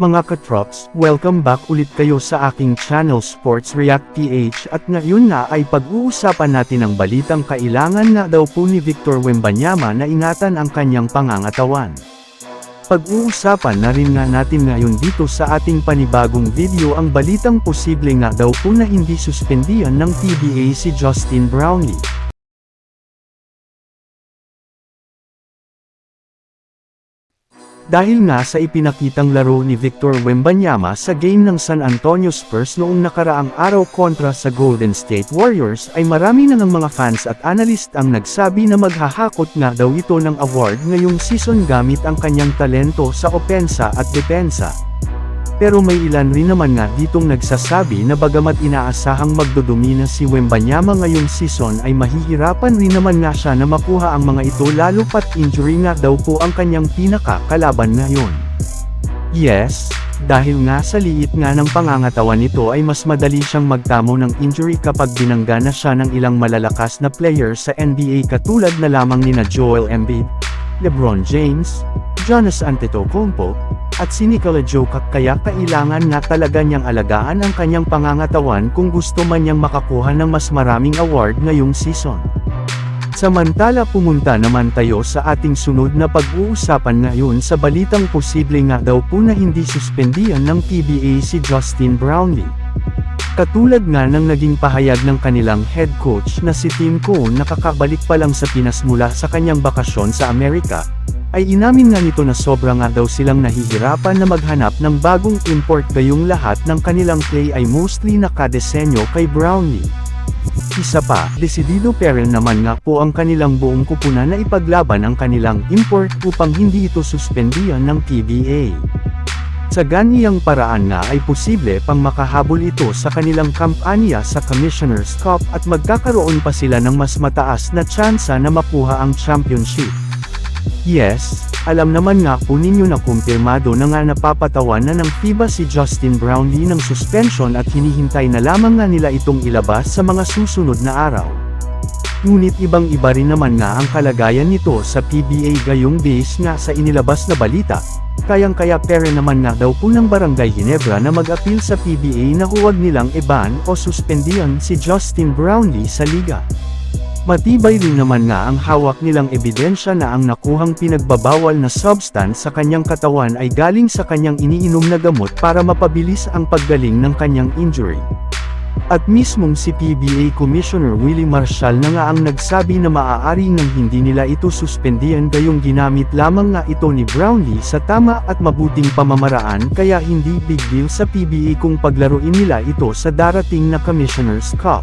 Mga katrops, welcome back ulit kayo sa aking channel Sports React PH at ngayon na ay pag-uusapan natin ang balitang kailangan na daw po ni Victor Wembanyama na ingatan ang kanyang pangangatawan. Pag-uusapan na rin nga natin ngayon dito sa ating panibagong video ang balitang posible nga daw po na hindi suspendiyan ng PBA si Justin Brownlee. Dahil nga sa ipinakitang laro ni Victor Wembanyama sa game ng San Antonio Spurs noong nakaraang araw kontra sa Golden State Warriors ay marami na ng mga fans at analyst ang nagsabi na maghahakot nga daw ito ng award ngayong season gamit ang kanyang talento sa opensa at depensa. Pero may ilan rin naman nga ditong nagsasabi na bagamat inaasahang magdodumina si Wembanyama ngayong season ay mahihirapan rin naman nga siya na makuha ang mga ito lalo pat injury nga daw po ang kanyang pinaka-kalaban ngayon. Yes, dahil nga sa liit nga ng pangangatawan nito ay mas madali siyang magtamo ng injury kapag binangga na siya ng ilang malalakas na player sa NBA katulad na lamang nina Joel Embiid, LeBron James, Giannis Antetokounmpo, at si Nikola Jokic kaya kailangan nga talaga niyang alagaan ang kanyang pangangatawan kung gusto man niyang makakuha ng mas maraming award ngayong season. Samantala pumunta naman tayo sa ating sunod na pag-uusapan ngayon sa balitang posible nga daw po na hindi suspendiyan ng PBA si Justin Brownlee. Katulad nga ng naging pahayag ng kanilang head coach na si Tim Cone nakakabalik pa lang sa Pinas mula sa kanyang bakasyon sa Amerika, ay inamin nga nito na sobra nga daw silang nahihirapan na maghanap ng bagong import gayong lahat ng kanilang play ay mostly nakadesenyo kay Brownlee. Isa pa, desidido pero naman nga po ang kanilang buong kupunan na ipaglaban ang kanilang import upang hindi ito suspendiyan ng PBA. Sa ganiyang paraan nga ay posible pang makahabol ito sa kanilang kampanya sa Commissioner's Cup at magkakaroon pa sila ng mas mataas na tsansa na makuha ang championship. Yes, alam naman nga po ninyo na kumpirmado na nga napapatawan na ng FIBA si Justin Brownlee ng suspension at hinihintay na lamang nga nila itong ilabas sa mga susunod na araw. Ngunit ibang iba rin naman nga ang kalagayan nito sa PBA gayong base nga sa inilabas na balita, kayang-kaya pere naman nga daw po ng Barangay Ginebra na mag-appeal sa PBA na huwag nilang iban o suspendiyan si Justin Brownlee sa liga. Matibay rin naman nga ang hawak nilang ebidensya na ang nakuhang pinagbabawal na substance sa kanyang katawan ay galing sa kanyang iniinom na gamot para mapabilis ang paggaling ng kanyang injury. At mismong si PBA Commissioner Willie Marshall na nga ang nagsabi na maaari nang hindi nila ito suspendiyan gayong ginamit lamang nga ito ni Brownlee sa tama at mabuting pamamaraan kaya hindi big deal sa PBA kung paglaruin nila ito sa darating na Commissioner's Cup.